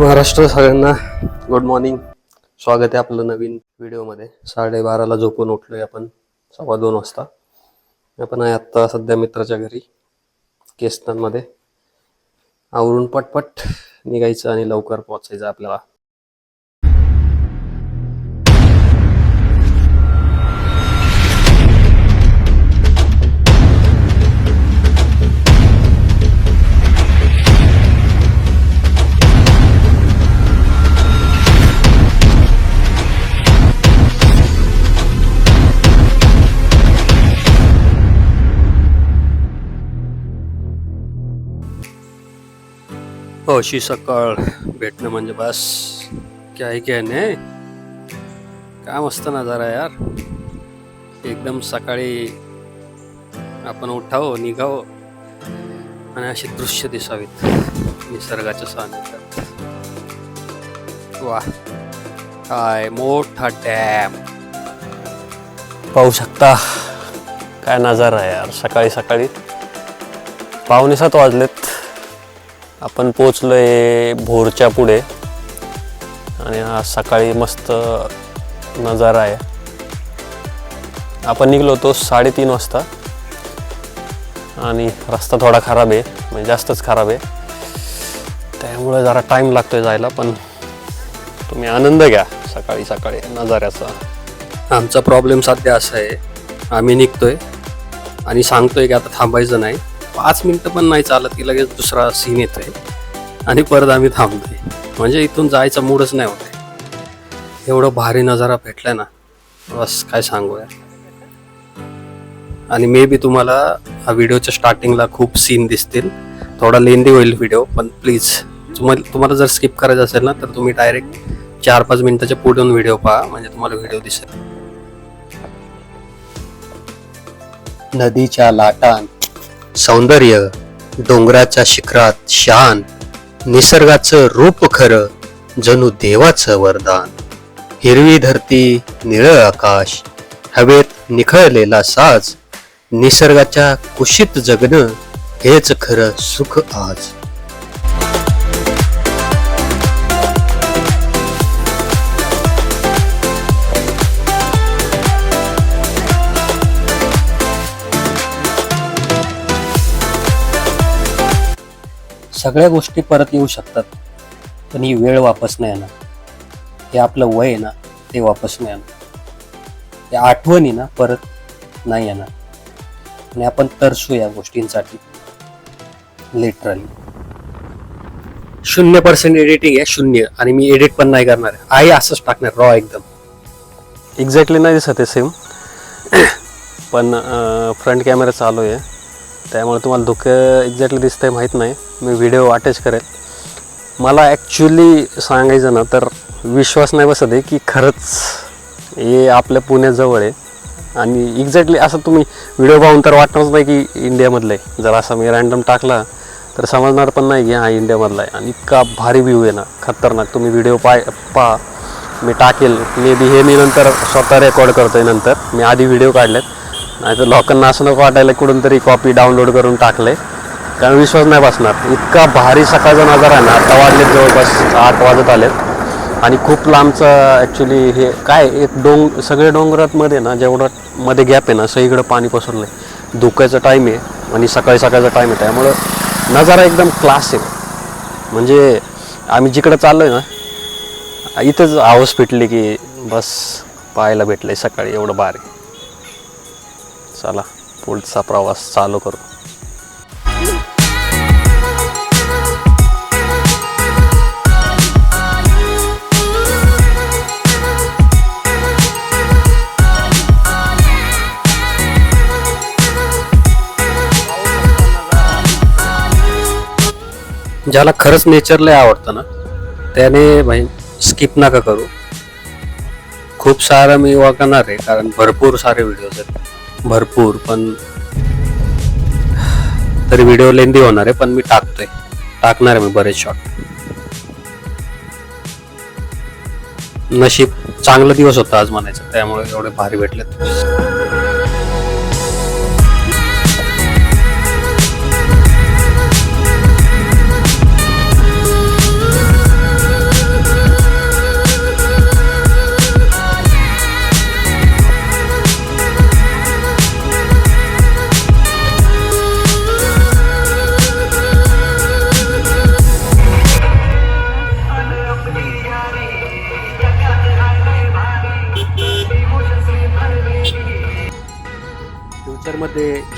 महाराष्ट्र सगळ्यांना good morning स्वागत आहे आपलं नवीन व्हिडिओमध्ये साडेबाराला झोपून उठलोय आपण सव्वा दोन वाजता. आपण आहे आत्ता सध्या मित्राच्या घरी केस्तांमध्ये आवरून पटपट निघायचं आणि लवकर पोहोचायचं आपल्याला. हो, अशी सकाळ भेटणं म्हणजे बस. काय काय नाही काय मस्त नजारा यार. एकदम सकाळी आपण उठावं निघावं आणि अशी दृश्य दिसावीत निसर्गाच्या सानिध्यात वा काय मोठा डॅम. पाहू शकता काय नजारा यार सकाळी सकाळी. पाहुणे सात वाजलेत. आपण पोचलोय भोरच्या पुढे. आणि हा सकाळी मस्त नजारा आहे. आपण निघलो होतो साडेतीन वाजता. आणि रस्ता थोडा खराब आहे म्हणजे जास्तच खराब आहे. त्यामुळे जरा टाईम लागतो आहे जायला पण तुम्ही आनंद घ्या सकाळी सकाळी नजाऱ्याचा. आमचा प्रॉब्लेम सध्या असा आहे आम्ही निघतोय. आणि सांगतोय की आता थांबायचं नाही. पाच मिनटं पण नाही चालत की लगेच दुसरा सीन येतोय. आणि परत आम्ही थांबतोय. म्हणजे इथून जायचा मूडच नाही होत. एवढं भारी नजारा भेटलाय ना. बस काय सांगू यार आणि मे बी तुम्हाला हा व्हिडिओच्या स्टार्टिंगला खूप सीन दिसतील. थोडा लेंदी होईल व्हिडिओ पण प्लीज तुम्हाला तुम्हाला जर स्किप करायचं असेल ना तर तुम्ही डायरेक्ट चार पाच मिनिटाच्या पुढून व्हिडिओ पहा. म्हणजे तुम्हाला व्हिडिओ दिसेल. नदीच्या लाटांत सौंदर्य डोंगराच्या शिखरात शान निसर्गाचं रूप खरं जणू देवाचं वरदान. हिरवी धरती निळं आकाश हवेत निखळलेला साज निसर्गाच्या कुशीत जगणं हेच खरं सुख आज. सगळ्या गोष्टी परत येऊ शकतात. पण ही वेळ वापस नाही येणार. हे आपलं वय आहे ना ते वापस नाही येणार. त्या आठवणी ना परत नाही येणार. आणि आपण तरसू या गोष्टींसाठी. लिटरली शून्य पर्सेंट एडिटिंग आहे शून्य. आणि मी एडिट पण नाही करणार. आहे आहे असंच टाकणार रॉ एकदम. एक्झॅक्टली नाही दिसत आहे सेम पण फ्रंट कॅमेरा चालू आहे. त्यामुळे तुम्हाला धुकं एक्झॅक्टली दिसतं आहे माहीत नाही. मी व्हिडिओ अटॅच करेल. मला ॲक्च्युली सांगायचं ना तर विश्वास नाही बसत आहे की खरंच हे आपल्या पुण्याजवळ आहे. आणि एक्झॅक्टली असं तुम्ही व्हिडिओ पाहून तर वाटणारच नाही की इंडियामधलं आहे. जर असा मी रॅन्डम टाकला तर समजणार पण नाही की हा इंडियामधला आहे. आणि इतका भारी व्ह्यू आहे ना खतरनाक. तुम्ही व्हिडिओ पाय पहा. मी टाकेल. मे बी हे मी नंतर स्वतः रेकॉर्ड करतो आहे नंतर. मी आधी व्हिडिओ काढलेत. नाही तर लोकांना असं नको वाटायला कुठून तरी कॉपी डाउनलोड करून टाकले. कारण विश्वास नाही बसणार. इतका भारी सकाळचा नजारा आहे ना. आता वाजलेत जवळपास आठ वाजत आलेत. आणि खूप लांबचं ॲक्च्युली हे काय एक डोंग सगळे डोंगरातमध्ये ना जेवढं मध्ये गॅप आहे ना सगळीकडं पाणी पसरलं आहे धुक्याचा टाईम आहे आणि सकाळी सकाळचा टाईम आहे. त्यामुळं नजारा एकदम क्लास आहे. म्हणजे आम्ही जिकडं चाललो आहे ना इथंच हाऊस फिटली की बस पाहायला भेटलं आहे सकाळी एवढं भारी. चला पुढचा प्रवास चालू करू. ज्याला खरंच नेचर लय आवडतं ना त्याने भाई स्किप नका करू. खूप सारं मी वागणार आहे कारण भरपूर सारे व्हिडिओज आहेत. भरपूर पण तरी व्हिडिओ लेंदी होणार आहे पण मी टाकतोय. टाकणार आहे मी बरेच शॉट नशीब चांगला दिवस होता आज म्हणायचं त्यामुळे एवढे भारी भेटलेत.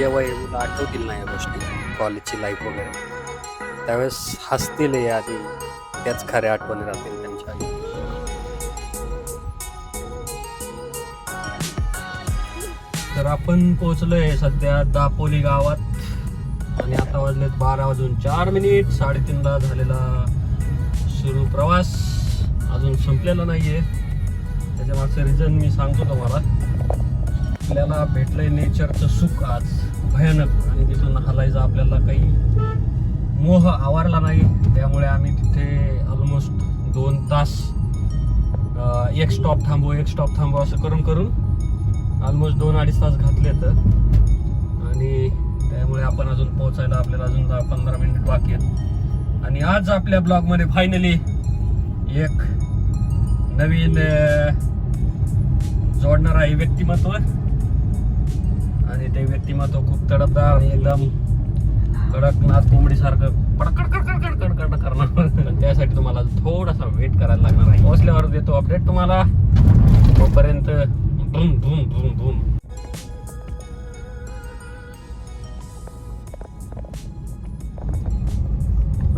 जेव्हा येऊन आठवतील ना या गोष्टी कॉलेजची लाईफ वगैरे त्यावेळेस हसतील हे आधी त्याच खऱ्या आठवणी राहतील त्यांच्या तर आपण पोहोचलोय सध्या दापोली गावात आणि आता वाजलेत बारा वाजून चार मिनिट साडेतीनला झालेला सुरू प्रवास. अजून संपलेला नाहीये. त्याच्या मागचं रिझन मी सांगतो तुम्हाला. आपल्याला भेटलंय नेचरचं सुख आज. भयानक आणि तिथून हलायचा आपल्याला काही मोह आवारला नाही. त्यामुळे आम्ही तिथे ऑलमोस्ट दोन तास एक स्टॉप थांबू एक स्टॉप थांबू असं करून करून ऑलमोस्ट दोन अडीच तास घातले तर. आणि त्यामुळे आपण अजून पोहोचायला आपल्याला अजून दहा पंधरा मिनिट बाकी आहेत. आणि आज आपल्या ब्लॉगमध्ये फायनली एक नवीन जोडणारा जोडणार आहे व्यक्तिमत्व आणि ते व्यक्तिमत्व खूप तडफदार आणि एकदम कडकनाथ कोंबडी सारखं कडकड कडकड कडकड करणार. त्यासाठी तुम्हाला थोडासा वेट करायला लागणार आहे. पोहोचल्यावर देतो अपडेट तुम्हाला. तोपर्यंत धूम धूम धूम धूम.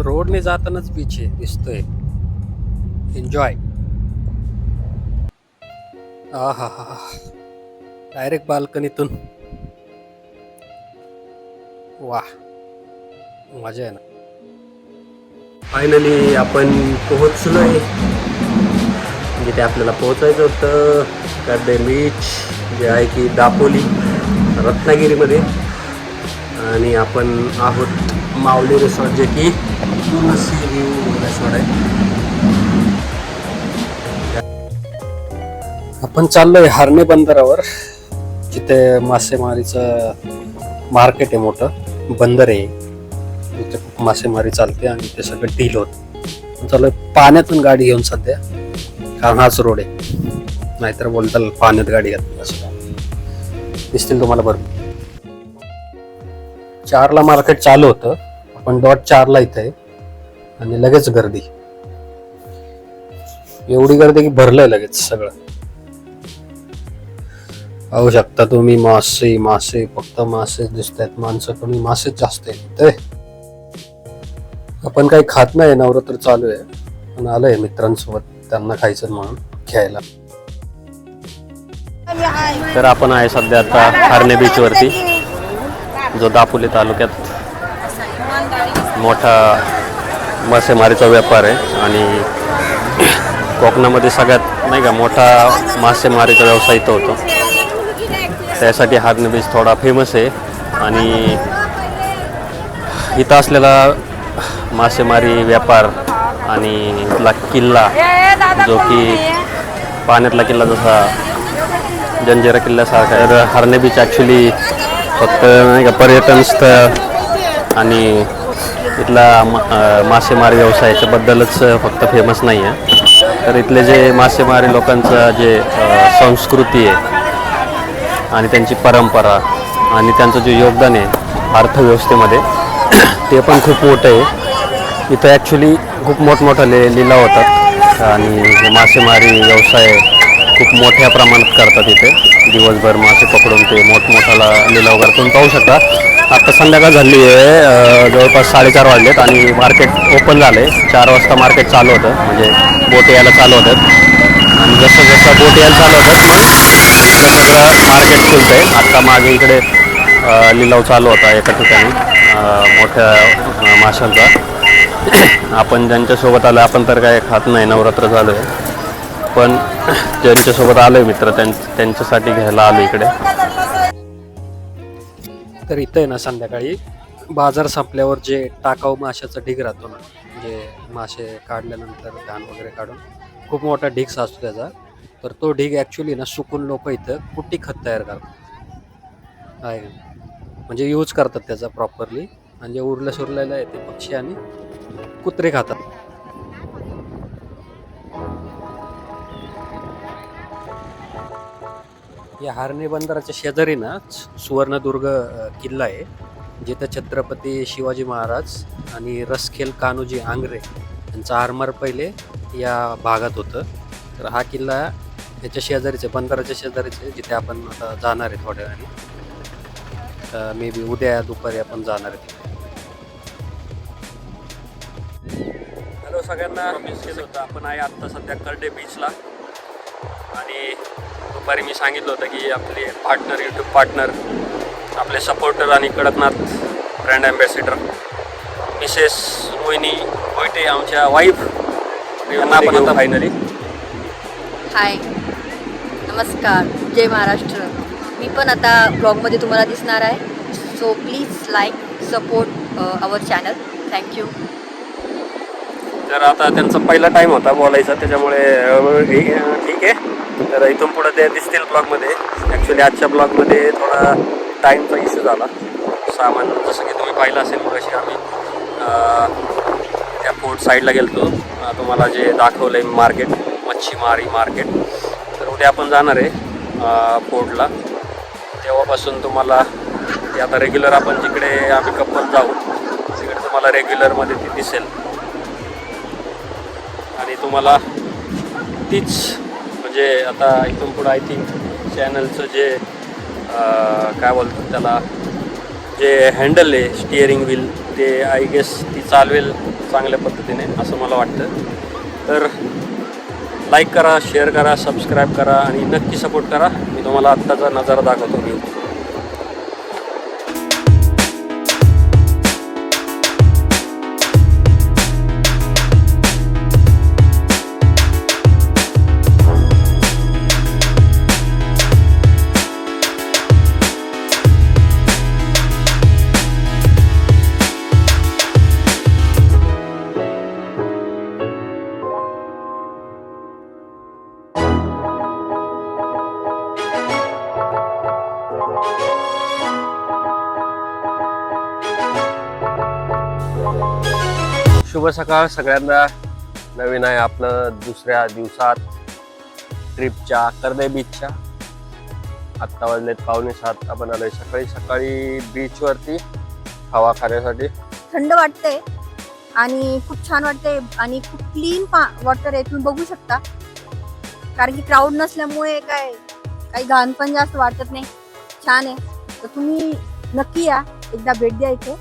रोडने जातानाच बीच आहे दिसतोय. एन्जॉय हा हा हा डायरेक्ट बाल्कनीतून वा मजा आहे ना फायनली आपण पोहोचलोय. म्हणजे जिथे आपल्याला पोहोचायचं होतं. गड्डे बीच जे आहे की दापोली रत्नागिरीमध्ये. आणि आपण आहोत माऊली रिसॉर्ट जे की तुलसी व्ह्यू रिसॉर्ट आहे. आपण चाललोय हार्ने बंदरावर. जिथे मासेमारीचं मार्केट आहे मोठं. बंदर आहे तिथे खूप मासेमारी चालते आणि ते सगळं डील होत. चालू पाण्यातून गाडी घेऊन सध्या. कारण हाच रोड आहे. नाहीतर बोलताल पाण्यात गाडी घातली असं. दिसतील तुम्हाला बरोबर चारला मार्केट चालू होतं. पण डॉट चारला इथं आहे. आणि लगेच गर्दी. एवढी गर्दी की भरलंय लगेच सगळं. पाहू शकता तुम्ही मासे मासे फक्त मासे दिसत आहेत माणसं कमी मासेच जास्त आहेत. ते. आपण काही खात नाही नवरात्र चालू आहे. पण आलंय मित्रांसोबत त्यांना खायचं म्हणून घ्यायला. तर आपण आहे सध्या आता हार्ने बीच वरती. जो दापोली तालुक्यात मोठा मासेमारीचा व्यापार आहे. आणि कोकणामध्ये सगळ्यात नाही का मोठा मासेमारीचा व्यवसाय इथं होतो. त्यासाठी हारणे बीच थोडा फेमस आहे. आणि इथं असलेला मासेमारी व्यापार आणि इथला किल्ला जो की पाण्यातला किल्ला जसा जंजिरा किल्ल्यासारखा तर हरणे बीच ॲक्च्युली फक्त नाही का पर्यटन स्थळ आणि इथला मा मासेमारी व्यवसायाच्याबद्दलच फक्त फेमस नाही आहे तर इथले जे मासेमारी लोकांचं जे संस्कृती आहे आणि त्यांची परंपरा आणि त्यांचं जे योगदान आहे अर्थव्यवस्थेमध्ये ते पण खूप मोठं आहे. इथं ॲक्च्युली खूप मोठमोठाले लिलाव होतात आणि मासेमारी व्यवसाय खूप मोठ्या प्रमाणात करतात इथे. दिवसभर मासे पकडून ते मोठमोठाला लिलाव करतात. तुम्ही पाहू शकता आता संध्याकाळ झाली आहे जवळपास साडेचार वाजलेत आणि मार्केट ओपन झालं आहे चार वाजता मार्केट चालू होतं म्हणजे बोट यायला चालू होतात. आणि जसं जसं बोट यायला चालू होतात मग सगळं मार्केट खुलतं आहे आत्ता मागे इकडे लिलाव चालू होता एका ठिकाणी मोठ्या माशांचा. आपण ज्यांच्यासोबत आलो आपण तर काय खात नाही नवरात्र झालं आहे पण ज्यांच्यासोबत आलो आहे मित्र त्यां त्यांच्यासाठी घ्यायला आलो इकडे. तर इथं आहे ना संध्याकाळी बाजार संपल्यावर जे टाकाऊ माशाचा ढीग राहतो ना म्हणजे मासे काढल्यानंतर घाण वगैरे काढून खूप मोठा ढीग साचतो त्याचा. तर तो ढीग ॲक्च्युली ना सुकून लोक इथं कुट्टी खत तयार करतात. आहे म्हणजे यूज करतात त्याचा प्रॉपरली आणि जे उरल्या सुरलेलं आहे ते पक्षी आणि कुत्रे खातात. या हार्ने बंदराच्या शेजारी ना सुवर्णदुर्ग किल्ला आहे जिथं छत्रपती शिवाजी महाराज आणि रसखेल कान्होजी आंग्रे यांचं आरमार पहिले या भागात होतं. तर हा किल्ला याच्या शेजारीच बंदराच्या शेजारीच जिथे आपण आता जाणार आहे थोड्या वेळाने. मे बी उद्या दुपारी आपण जाणार आहे हॅलो सगळ्यांना मिस केलं होतं आपण आहे आत्ता सध्या कर्डे बीचला आणि दुपारी मी सांगितलं होतं की आपले पार्टनर यूट्यूब पार्टनर आपले सपोर्टर आणि Kadaknath brand ambassador Mrs Mohini Mohite आमच्या वाईफ यांना आपण आता फायनली हाय नमस्कार जय महाराष्ट्र. मी पण आता ब्लॉगमध्ये तुम्हाला दिसणार आहे. So please like support our channel thank you तर आता त्यांचा पहिला टाईम होता बोलायचा त्याच्यामुळे ठीक आहे. तर इथून पुढे ते दिसतील ब्लॉगमध्ये. ॲक्च्युली आजच्या ब्लॉगमध्ये थोडा टाईमचा इश्यू झाला. सामान जसं की तुम्ही पाहिलं असेल मग अशी आम्ही त्या फोर्ट साईडला गेलो तुम्हाला जे दाखवलं आहे मार्केट मच्छीमारी मार्केट उद्या आपण जाणार आहे अं, फोर्टला. तेव्हापासून तुम्हाला ते आता रेग्युलर आपण जिकडे आम्ही कप्पल जाऊ तिकडे तुम्हाला रेग्युलरमध्ये ती दिसेल. आणि तुम्हाला तीच म्हणजे आता इथून पुढं आय थिंक चॅनलचं जे काय बोलतात त्याला जे हँडल आहे स्टिअरिंग व्हील ते आय गेस ती चालवेल चांगल्या पद्धतीने असं मला वाटतं. तर लाईक करा शेअर करा सबस्क्राईब करा आणि नक्की सपोर्ट करा. मी तुम्हाला आत्ताचा नजारा दाखवतो. मी सकाळ सगळ्यांना नवीन आहे आपलं दुसऱ्या दिवसात ट्रिपच्या कर्दे बीचच्या आत्ता वाजलेत पावणे सात आपण आलोय सकाळी सकाळी बीचवरती हवा खाण्यासाठी. थंड वाटते आणि खूप छान वाटते आणि खूप क्लीन वॉटर आहे तुम्ही बघू शकता. कारण की क्राऊड नसल्यामुळे काय काही घाण पण जास्त वाटत नाही. छान आहे. तर तुम्ही नक्की या. एकदा भेट द्या इथे.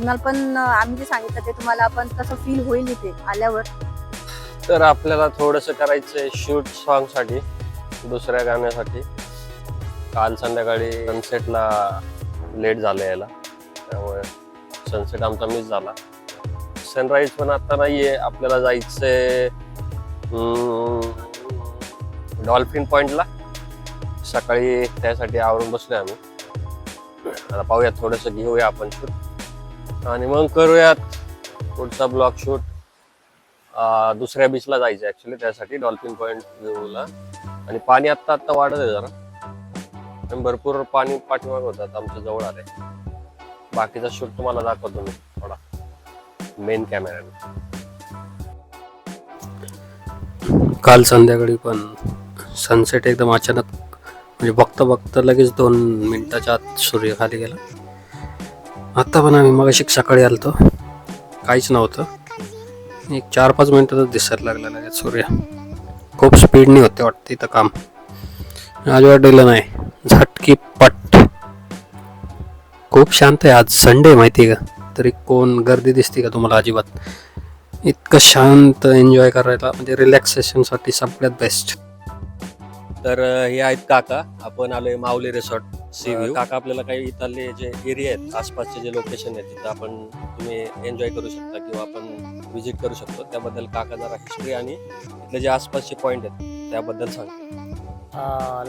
तुम्हाला पण आम्ही जे सांगितलं ते तुम्हाला पण कसं फील होईल इथे आल्यावर. तर आपल्याला थोडंसं करायचंय शूट सॉन्गसाठी दुसऱ्या गाण्यासाठी. काल संध्याकाळी सनसेटला लेट झालं यायला. त्यामुळे सनसेट आमचा मिस झाला. सनराईज पण आता नाहीये आपल्याला जायचंय डॉल्फिन पॉइंटला सकाळी त्यासाठी आवरून बसलोय आम्ही. आता पाहूया थोडंसं घेऊया आपण शूट आणि मग करूयात पुढचा ब्लॉक शूट दुसऱ्या बीचला जायचं ऍक्च्युली त्यासाठी डॉल्फिन पॉइंट व्ह्यूला आणि पाणी आत्ता आत्ता वाढत आहे जरा भरपूर पाणी पाठीमाग होतात आमच्या जवळ आले बाकीचा शूट तुम्हाला दाखवतो मी थोडा. मेन कॅमेऱ्याने काल संध्याकाळी पण सनसेट एकदम अचानक म्हणजे बघता बघता लगेच दोन मिनिटाच्या आत सूर्य खाली गेला. आत्ता पण आम्ही मग सकाळी आलतो. काहीच नव्हतं. एक चार पाच मिनिटातच दिसायला लागला लगेच. सूर्य. खूप स्पीडनी होते वाटते इथं काम. आज वाटलेलं नाही. झटकी पट. खूप शांत आहे. आज संडे माहिती आहे का? तरी कोण गर्दी दिसते का तुम्हाला अजिबात? इतकं शांत एन्जॉय करायला म्हणजे रिलॅक्सेशनसाठी सगळ्यात बेस्ट तर हे आहेत काका. आपण आलोय माऊली रिसॉर्ट सी व्ह्यू. काका आपल्याला काही इथले जे एरिया आहेत आसपासचे जे लोकेशन आहेत तिथं आपण तुम्ही एन्जॉय करू शकता किंवा आपण विजिट करू शकतो. त्याबद्दल काका जरा हिस्ट्री आणि इथले जे आसपासचे पॉईंट आहेत त्याबद्दल सांग.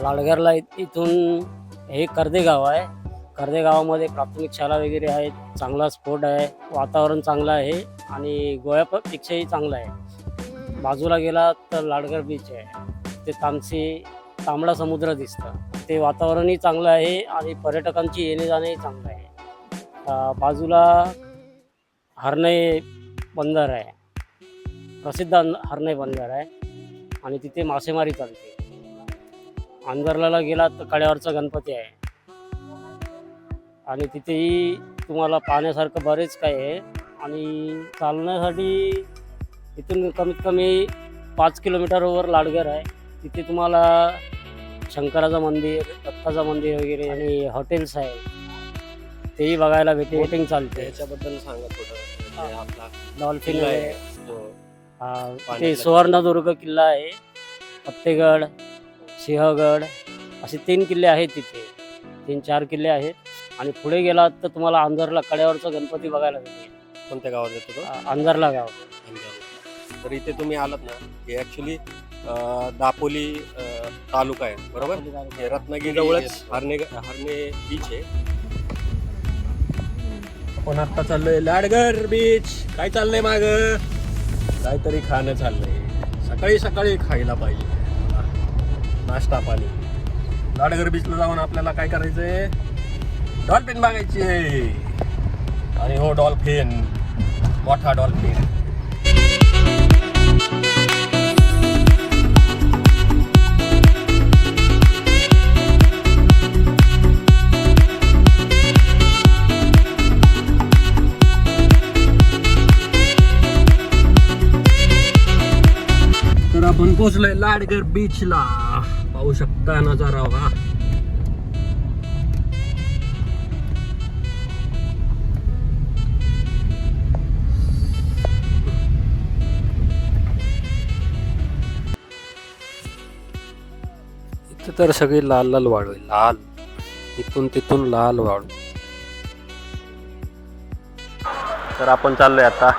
लाडघरला इथून हे कर्दे गाव आहे. कर्दे गावामध्ये प्राथमिक शाळा वगैरे आहेत चांगला स्पोर्ट आहे वातावरण चांगलं आहे आणि गोव्यापेक्षाही चांगलं आहे. बाजूला गेला तर लाडघर बीच आहे. ते तामसी तांबडा समुद्र दिसतं. ते वातावरणही चांगलं आहे आणि पर्यटकांची येणे जाणेही चांगलं आहे. बाजूला हरणई बंदर आहे. प्रसिद्ध हरणई बंदर आहे आणि तिथे मासेमारी चालते. अंधरला गेला तर कड्यावरचा गणपती आहे. आणि तिथेही तुम्हाला पाहण्यासारखं बरेच काही आहे. आणि चालण्यासाठी इथून कमीत कमी पाच किलोमीटरवर लाडघर आहे. तिथे तुम्हाला शंकराचं मंदिर दत्ताचं मंदिर वगैरे आणि हॉटेल्स आहे. तेही बघायला भेटे बोटिंग चालते. त्याच्याबद्दल सांगा थोडं. म्हणजे आपला डॉल्फिन आहे. तो हा, ते. सुवर्णदुर्ग किल्ला आहे. फत्तेगड सिंहगड असे तीन किल्ले आहेत तिथे. तीन चार किल्ले आहेत. आणि पुढे गेलात तर तुम्हाला अंजरला कड्यावरचा गणपती बघायला भेटेल. कोणत्या गावात येतो अंजरला गाव. तर इथे तुम्ही आलात ना हे ऍक्च्युली दापोली तालुका आहे बरोबर? हे रत्नागिरी जवळच. हरणे हरणे बीच आहे. आपण आता चाललोय लाडगर बीच काय चाललंय माग? काहीतरी खाणं चाललंय. सकाळी सकाळी खायला पाहिजे. नाश्ता पाणी. लाडगर बीचला जाऊन आपल्याला काय करायचंय? डॉल्फिन बघायची आहे. आणि हो डॉल्फिन मोठा डॉल्फिन आपण पोहोचलोय लाडगर बीचला पाहू शकता नजारा हा तर सगळी लाल लाल वाळू आहे लाल. इथून तिथून लाल वाळू. तर आपण चाललोय आता.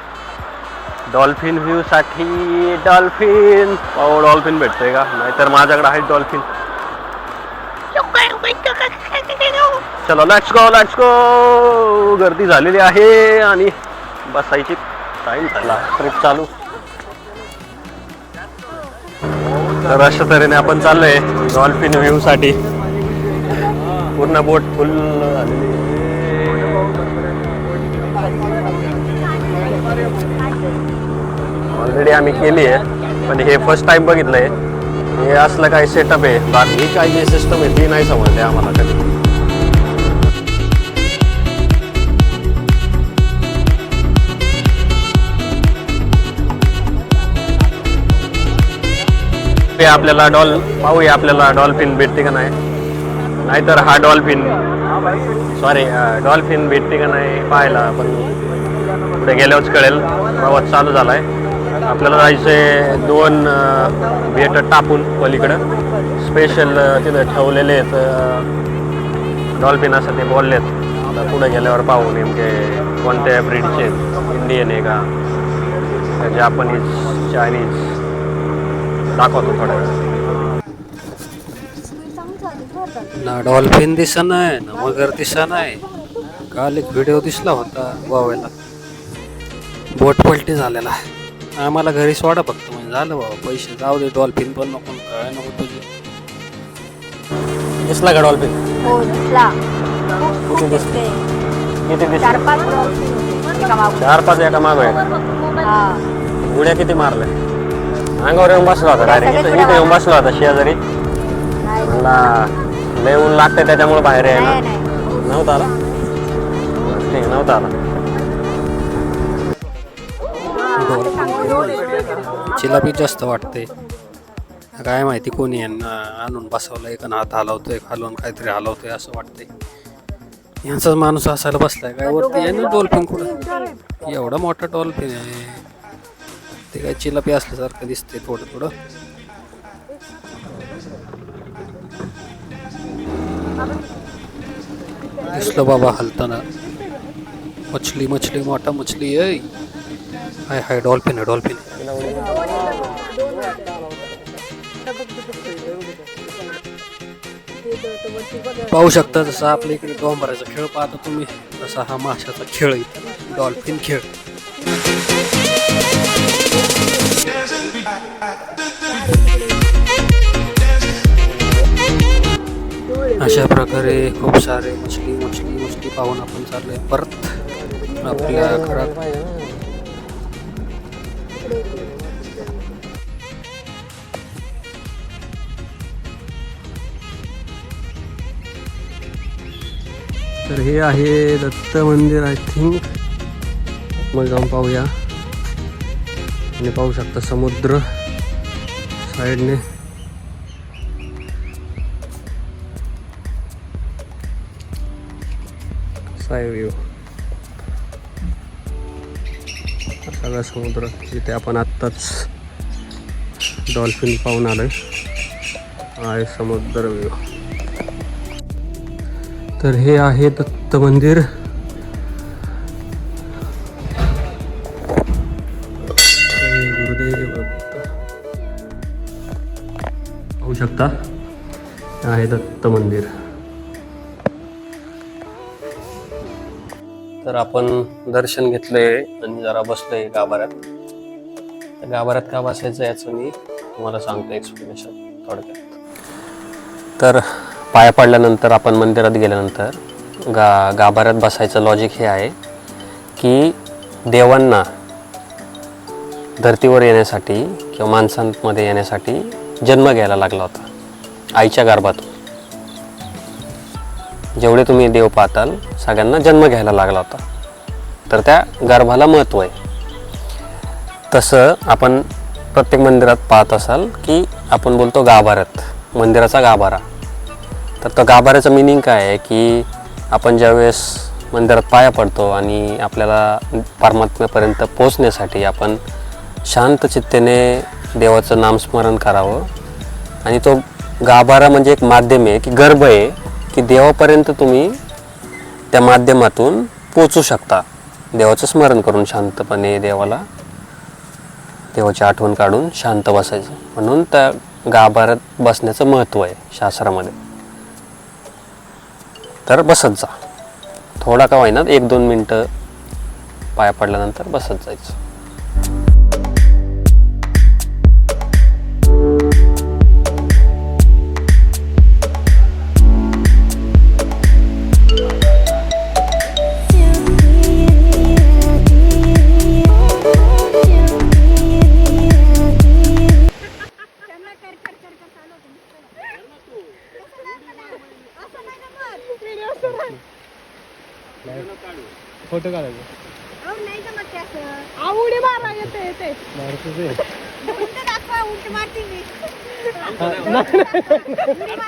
डॉल्फिन व्ह्यूसाठी डॉल्फिन. पाहू डॉल्फिन भेटतोय का? नाहीतर माझ्याकडे आहे डॉल्फिन. चला लॅट्स गो लॅट्स गो गर्दी झालेली आहे आणि बसायची टाइम झाला. ट्रिप चालू. तर अशा तऱ्हेने आपण चाललोय डॉल्फिन व्ह्यू साठी पूर्ण बोट फुल झालेली आम्ही केली आहे. पण हे फर्स्ट टाइम बघितलंय हे असलं काही सेटअप आहे. बाकी काय जी सिस्टम आहे ती नाही समजते आम्हाला कधी. ते आपल्याला डॉल पाहूया आपल्याला डॉल्फिन भेटते का नाही. नाहीतर हा डॉल्फिन सॉरी डॉल्फिन भेटते का नाही पाहायला पण पुढे गेल्यावरच कळेल. प्रवास चालू झालाय. आपल्याला जायचं आहे दोन बेट टापून पलीकडं. स्पेशल तिथं ठेवलेले आहेत डॉल्फिन असं ते बोलले आता पुढे गेल्यावर पाहू नेमके कोणत्या ब्रीडचे इंडियन आहे का? जापानीज जापनीज चायनीज दाखवतो थोड्या वेळ ना डॉल्फिन दिसा नाही ना मगर दिसा नाही. काल एक व्हिडिओ दिसला होता गोव्याला. बोट पलटी झालेला आम्हाला घरी सोडा फक्त. म्हणजे झालं बाबा पैसे जाऊ दे डॉल्फिन पण नको काय नको तुझे. दिसला का डॉल्फिन हो दिसला. किती दिसले? किती दिसले? चार पाच होते एका मागून. चार पाच एका मागं आहे हा. उड्या किती मारल्या? अंगावर येऊन बसला होता डायरेक्ट इथं इथं येऊन बसला होता शेजारी. नाही. म्हणला लय ऊन लागते त्याच्यामुळे बाहेर आहे ना नाही. नव्हता आला? ठीक नव्हता आला. चिलापी जास्त वाटते. काय माहिती कोणी यांना आणून बसवलंय का हात हलवतोय खालून काहीतरी हलवतोय असं वाटतंय. यांचाच माणूस असायला बसलाय काय वरती आहे ना डॉल्फिन कुठं? एवढा मोठा डॉल्फिन आहे. ते काय चिलापी असल्यासारखं दिसते थोडं थोडं. दिसलं बाबा हलताना. मछली मछली मोठा मछली आहे हाय हाय डॉल्फिन आहे डॉल्फिन. पाहू शकता जसं आपल्या इकडे डोंबराचा खेळ पाहता तुम्ही तसा हा माशाचा खेळ डॉल्फिन खेळ. अशा प्रकारे खूप सारे मछली मछली मछली पाहून आपण चाललोय. परत आपल्या घरात तर हे आहे दत्त मंदिर आय थिंक मग जाऊन पाहूया. आणि पाहू शकता समुद्र साईडने. साय व्ह्यू सगळा समुद्र जिथे आपण आत्ताच डॉल्फिन पाहून आलोय. आहे समुद्र व्ह्यू तर हे आहे दत्त मंदिर गुरुदेव पाहू शकता? हे आहे दत्त मंदिर तर आपण दर्शन घेतलंय आणि जरा बसलोय गाभाऱ्यात. त्या गाभाऱ्यात का बसायचं याचं मी तुम्हाला सांगतो एक्सप्लेनेशन थोडक्यात. तर पाया पडल्यानंतर आपण मंदिरात गेल्यानंतर गा गाभाऱ्यात बसायचं लॉजिक हे आहे की देवांना धर्तीवर येण्यासाठी किंवा माणसांमध्ये येण्यासाठी जन्म घ्यायला लागला होता आईच्या गर्भातून. जेवढे तुम्ही देव पाहताल सगळ्यांना जन्म घ्यायला लागला होता. तर त्या गर्भाला महत्त्व आहे. तसं आपण प्रत्येक मंदिरात पाहत असाल की आपण बोलतो गाभाऱ्यात मंदिराचा गाभारा. तर तो गाभाऱ्याचं मिनिंग काय आहे की आपण ज्यावेळेस मंदिरात पाया पडतो आणि आपल्याला परमात्म्यापर्यंत पोचण्यासाठी आपण शांत चित्तेने देवाचं नामस्मरण करावं. आणि तो गाभारा म्हणजे एक माध्यम आहे की गर्भ आहे की देवापर्यंत तुम्ही त्या माध्यमातून पोचू शकता. देवाचं स्मरण करून शांतपणे देवाला देवाची आठवण काढून शांत बसायचं. म्हणून त्या गाभाऱ्यात बसण्याचं महत्त्व आहे शास्त्रामध्ये. तर बसत जा. थोडा का होईना एक दोन मिनटं पाया पडल्यानंतर बसत जायचं.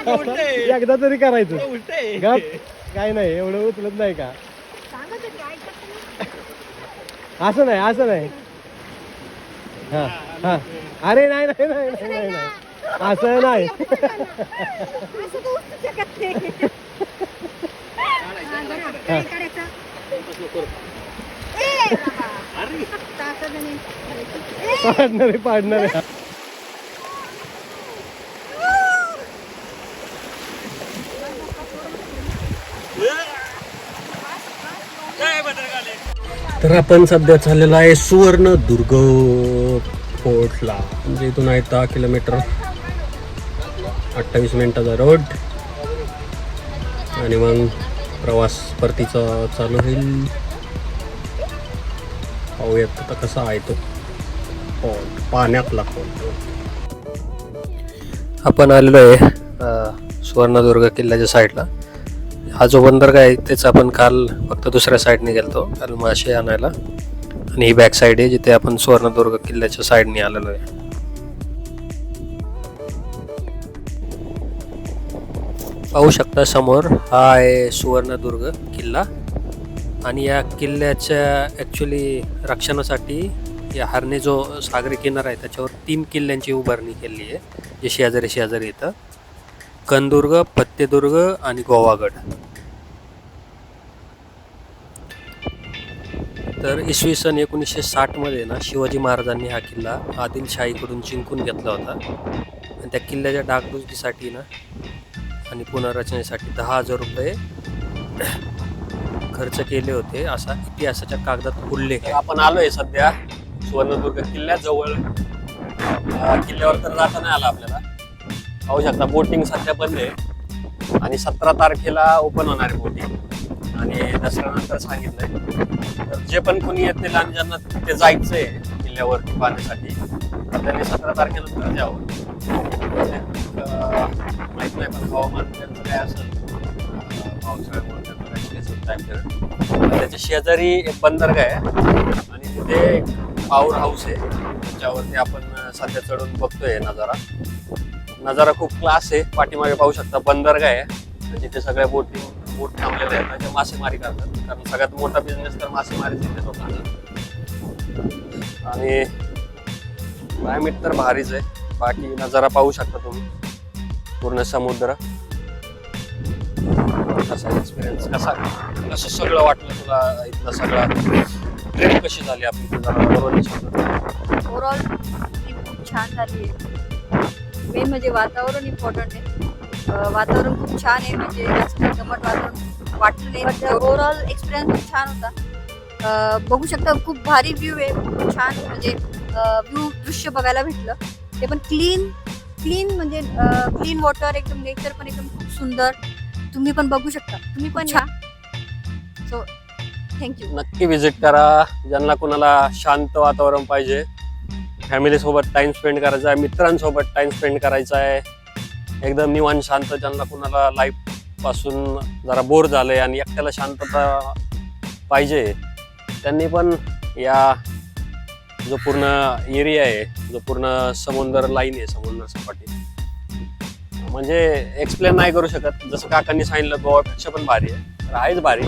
एकदा तरी करायचं. गप काय नाही एवढं उचलत नाही का. असं नाही असं नाही. हा हा. अरे नाही नाही नाही नाही नाही नाही. असं नाही. असं तर उचलू शकत नाही. हा, बघा, काय करायचं? ए, बाबा. आता असं जण आहे. पाडणार आहे पाडणार आहे तर आपण सध्या चाललेलो आहे सुवर्णदुर्ग फोर्टला म्हणजे इथून आहे दहा किलोमीटर. अठ्ठावीस मिनिटाचा रोड आणि मग प्रवास परतीचा चालू होईल. पाहूयात आता कसा आहे तो फोर्ट पाण्यातला फोर्ट आपण आलेलो आहे सुवर्णदुर्ग किल्ल्याच्या साईडला हा जो बंदरगा आहे तेच आपण काल फक्त दुसऱ्या साईडने गेलतो काल मासे आणायला. आणि ही बॅक साईड आहे जिथे आपण सुवर्णदुर्ग किल्ल्याच्या साईडने आलेलो आहे. पाहू शकता समोर हा आहे सुवर्णदुर्ग किल्ला. आणि या किल्ल्याच्या ॲक्च्युली रक्षणासाठी या हरणे जो सागरी किनारा आहे त्याच्यावर तीन किल्ल्यांची उभारणी केली आहे जे शेजारी शेजारी येतं. कंदुर्ग पत्तेदुर्ग आणि गोवागड. तर इसवी सन एकोणीसशे साठमध्ये ना शिवाजी महाराजांनी हा किल्ला आदिलशाहीकडून जिंकून घेतला होता. आणि त्या किल्ल्याच्या डागडुजीसाठी ना आणि पुनर्रचनेसाठी दहा हजार रुपये खर्च केले होते असा इतिहासाच्या कागदात उल्लेख आहे. आपण आलोय सध्या सुवर्णदुर्ग किल्ल्याजवळ. किल्ल्यावर तर जाता नाही आला आपल्याला. पाहू शकता बोटिंग सध्या बंद आहे. आणि सतरा तारखेला ओपन होणार आहे बोटिंग आणि दसऱ्यानंतर सांगितलंय. तर जे पण कोणी येतील आणि ज्यांना तिथे जायचं आहे किल्ल्यावरती पाहण्यासाठी तर त्यांनी सतरा तारखेनंतर द्यावं माहीत माहीत नाही पण हवामान त्यांचं काय असेल पावसाळ्यामुळे त्याच्या शेजारी एक बंदरगा आहे. आणि तिथे एक हाऊस आहे. त्याच्यावरती आपण सध्या चढून बघतोय नजारा. नजारा खूप क्लास आहे. पाठीमागे पाहू शकता बंदरगा आहे. जिथे सगळ्या बोटी बोट थांबलेल्या आहेत ते मासेमारी करतात. कारण सगळ्यात मोठा बिझनेस तर मासेमारीच इथेच होता आणि क्लायमेट तर भारीच आहे. बाकी नजारा पाहू शकता तुम्ही. पूर्ण समुद्र. कसा एक्सपिरियन्स कसा कसं सगळं वाटलं तुला इथलं सगळं? ट्रिप कशी झाली आपली? जरा ओव्हरऑल ट्रिप खूप छान झाली आहे. मेन म्हणजे वातावरण इम्पॉर्टंट आहे. वातावरण खूप छान आहे म्हणजे जास्त दमट वातावरण वाटलं नाही. बट ओव्हरऑल एक्सपिरियन्स खूप छान होता. बघू शकता खूप भारी व्ह्यू आहे खूप छान म्हणजे व्ह्यू दृश्य बघायला भेटलं. ते पण क्लीन क्लीन म्हणजे क्लीन वॉटर एकदम नेचर पण एकदम खूप सुंदर. तुम्ही पण बघू शकता. तुम्ही पण या. सो थँक्यू नक्की विजिट करा. ज्यांना कोणाला शांत वातावरण पाहिजे फॅमिलीसोबत टाइम स्पेंड करायचा आहे मित्रांसोबत टाइम स्पेंड करायचा आहे. एकदम निवांत शांत ज्यांना कोणाला लाईफपासून जरा बोर झालंय आणि एकट्याला शांतता पाहिजे त्यांनी पण या जो पूर्ण एरिया आहे जो पूर्ण समुद्र लाईन आहे समुद्र सपाटी. म्हणजे एक्सप्लेन नाही करू शकत. जसं काकांनी सांगितलं गोवापेक्षा पण भारी आहे. तर आहेच भारी.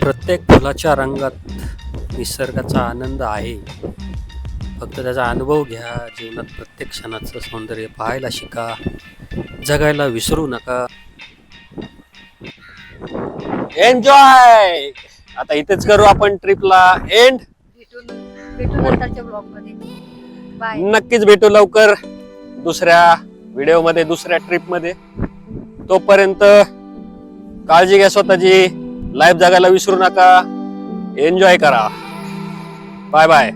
प्रत्येक फुलाच्या रंगात निसर्गाचा आनंद आहे. फक्त त्याचा अनुभव घ्या जीवनात प्रत्येक क्षणाचं सौंदर्य पाहायला शिका जगायला विसरू नका. एन्जॉय आता इथेच करू आपण ट्रिपला एंड भेटून भेटू नंतरच्या ब्लॉगमध्ये बाय नक्कीच भेटू लवकर दुसऱ्या व्हिडिओमध्ये दुसऱ्या ट्रिपमध्ये तोपर्यंत काळजी घ्या स्वतःची लाईफ जगायला विसरू नका. एन्जॉय करा. Bye bye